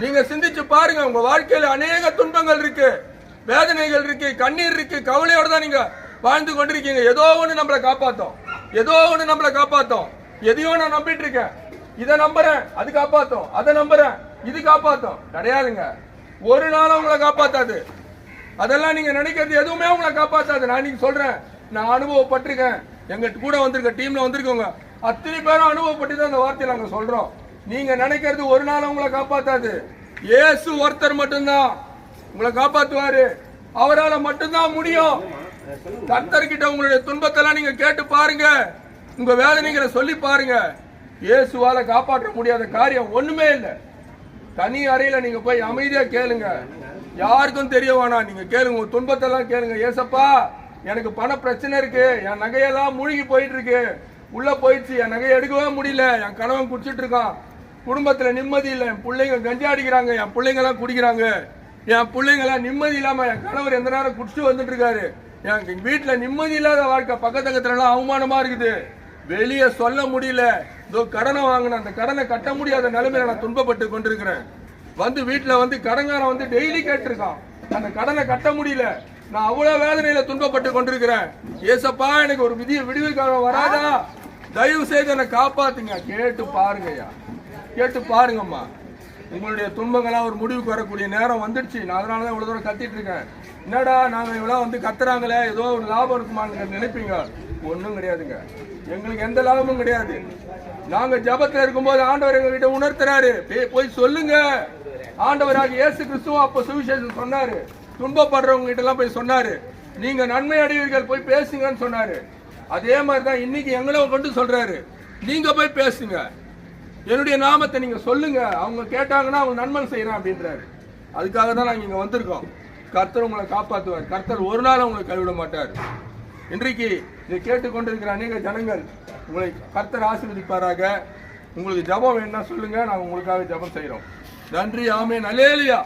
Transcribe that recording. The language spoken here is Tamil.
நீங்க சிந்திச்சு பாருங்க உங்க வாழ்க்கையில அநேக துன்பங்கள் இருக்கு வேதனைகள் இருக்கு கண்ணீர் இருக்கு கவலையோட தான் நீங்க வாழ்ந்து கொண்டிருக்கீங்க. ஏதோ ஒண்ணு நம்மளை காப்பாத்தோம். ஏதோ ஒண்ணு நம்மளை காப்பாத்தோம். எதையோ நான் நம்பிட்டு இருக்கேன். இதை நம்புறேன் அது காப்பாத்தோம். அதை நம்புறேன் இது காப்பாத்தோம். கிடையாதுங்க. ஒரு நாளும் உங்களை காப்பாத்தாது. அதெல்லாம் நீங்க நினைக்கிறது எதுவுமே உங்களை காப்பாத்தாது. நான் நீங்க சொல்றேன் நான் அனுபவப்பட்டிருக்கேன். எங்க கூட வந்திருக்க டீம்ல வந்திருக்கவங்க அத்தனை பேரும் அனுபவப்பட்டு தான் அந்த வார்த்தையை நாங்கள் சொல்றோம். நீங்க நினைக்கிறது ஒரு நாள் உங்களை காப்பாத்தாது. இயேசு ஒருத்தர் மட்டும்தான் உங்களை காப்பாத்துவாரு. அவரால் மட்டும்தான் முடியும். கர்த்தர்கிட்ட உங்களுடைய துன்பத்தெல்லாம் நீங்க கேட்டு பாருங்க. உங்க வேதனைகளை சொல்லி பாருங்க. இயேசுவால காப்பாற்ற முடியாத காரியம் ஒண்ணுமே இல்லை. தனி அறையில நீங்க போய் அமைதியா கேளுங்க. யாருக்கும் தெரிய வேணாம். நீங்க கேளுங்க. உங்க துன்பத்தெல்லாம் கேளுங்க. ஏசப்பா எனக்கு பண பிரச்சனை இருக்கு. என் நகையெல்லாம் மூழ்கி போயிட்டு இருக்கு. உள்ள போயிடுச்சு. என் நகையை எடுக்கவே முடியல. என் கணவன் குடிச்சிட்டு இருக்கான். குடும்பத்தில் நிம்மதி இல்லை. என் பிள்ளைங்க கஞ்சா அடிக்கிறாங்க என் பிள்ளைங்கெல்லாம் குடிக்கிறாங்க. என் பிள்ளைங்கெல்லாம் நிம்மதி இல்லாமல் என் கணவர் எந்த நேரம் குடிச்சிட்டு வந்துட்டு இருக்காரு என் வீட்டில் நிம்மதி இல்லாத வாழ்க்கை பக்கத்தக்கத்துலலாம் அவமானமாக இருக்குது. வெளியே சொல்ல முடியல. இதோ கடனை வாங்கின அந்த கடனை கட்ட முடியாத நிலைமையில நான் துன்பப்பட்டு கொண்டிருக்கிறேன். வந்து வீட்டில் வந்து கடங்காரன் வந்து டெய்லி கேட்டிருக்கான். அந்த கடனை கட்ட முடியல. நான் அவ்வளோ வேதனையில துன்பப்பட்டு கொண்டிருக்கிறேன். ஏசப்பா எனக்கு ஒரு விதிய விடுவிக்காக வராதா? தயவு செய்து என்னை காப்பாத்துங்க. கேட்டு பாருங்கய்யா. கேட்டு பாருங்கம்மா. உங்களுடைய துன்பங்கள்லாம் ஒரு முடிவுக்கு வரக்கூடிய நேரம் வந்துடுச்சு. நான் அதனால தான் இவ்வளோ தூரம் கத்திட்டு இருக்கேன். என்னடா நாங்கள் இவ்வளோ வந்து கத்துறாங்களே ஏதோ ஒரு லாபம் இருக்குமான்னு நினைப்பீங்க. ஒன்றும் கிடையாதுங்க. எங்களுக்கு எந்த லாபமும் கிடையாது. நாங்கள் ஜபத்தில் இருக்கும்போது ஆண்டவர் எங்ககிட்ட உணர்த்துறாரு. போய்- போய் சொல்லுங்க. ஆண்டவராக இயேசு கிறிஸ்துவும் அப்போ சுவிசேஷம் சொன்னாரு. துன்பப்படுறவங்க கிட்டலாம் போய் சொன்னாரு. நீங்க நன்மை அடைவீர்கள் போய் பேசுங்கன்னு சொன்னாரு. அதே மாதிரி தான் இன்னைக்கு எங்களை கொண்டு சொல்றாரு. நீங்க போய் பேசுங்க. என்னுடைய நாமத்தை நீங்க சொல்லுங்க. அவங்க கேட்டாங்கன்னா அவங்க நன்மன் செய்யறேன் அப்படின்றாரு. அதுக்காக தான் நாங்க இங்க வந்திருக்கோம். கர்த்தர் உங்களை காப்பாத்துவார். கர்த்தர் ஒரு நாள் உங்களை கைவிட மாட்டார். இன்றைக்கு இதை கேட்டுக்கொண்டிருக்கிற அநேக ஜனங்கள் உங்களை கர்த்தர் ஆசீர்வதிப்பாராக. உங்களுக்கு ஜெபம் வேணும்னா சொல்லுங்க. நாங்கள் உங்களுக்காக ஜெபம் செய்கிறோம் நன்றி. ஆமே அல்லேலியா.